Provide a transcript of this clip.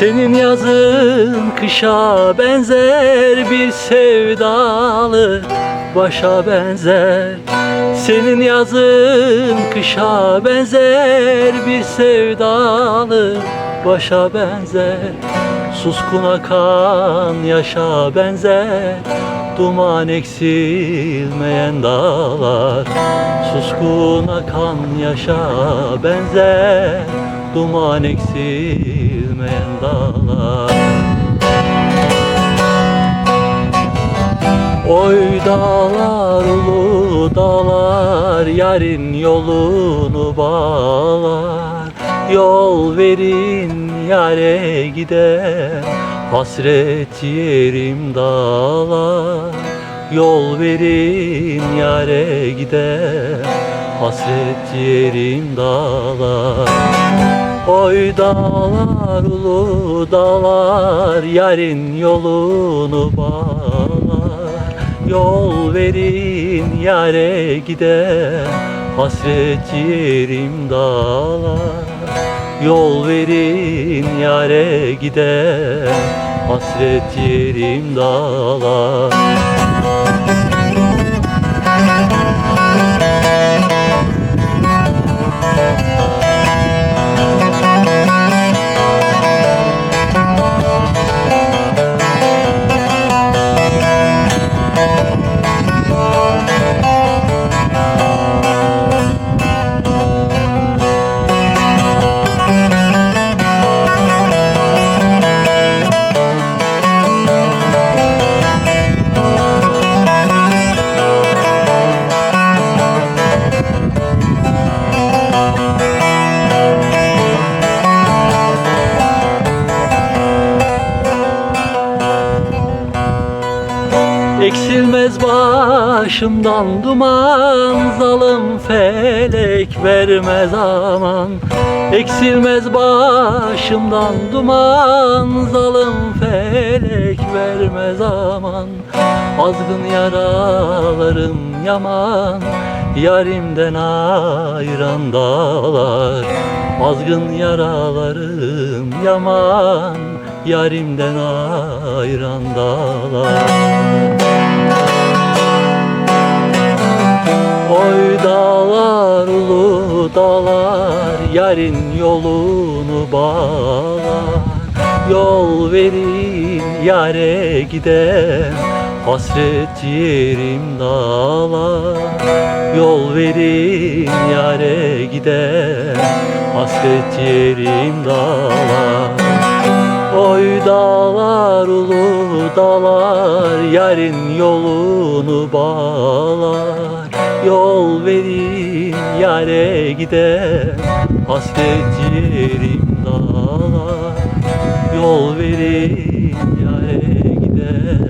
Senin yazın kışa benzer bir sevdalı başa benzer. Senin yazın kışa benzer bir sevdalı başa benzer. Suskun akan yaşa benzer Duman eksilmeyen dağlar. Suskun akan yaşa benzer Duman eksilmeyen dağlar. Oy dağlar ulu dağlar Yarın yolunu bağlar. Yol verin yare giden Hasret yerim dağlar. Yol verin yare giden Hasret yerim dağlar Oy dağlar ulu dağlar Yarın yolunu bağlar. Yol verin yare giden Hasret yerim dağlar. Yol verin yare giden Hasret yerim dağlar başımdan duman Zalım felek vermez aman. Eksilmez başımdan duman Zalım felek vermez aman. Azgın yaralarım yaman Yarimden ayıran dağlar. Azgın yaralarım yaman Yarimden ayıran dağlar Oy dağlar ulu dağlar Yarın yolunu bağlar. Yol verin yare giden Hasret yerim dağlar. Yol verin yare giden Hasret yerim dağlar Oy dağlar ulu dağlar Yarın yolunu bağlar. Yol verin yare giden Hasret yerim dağlar. Yol verin yare giden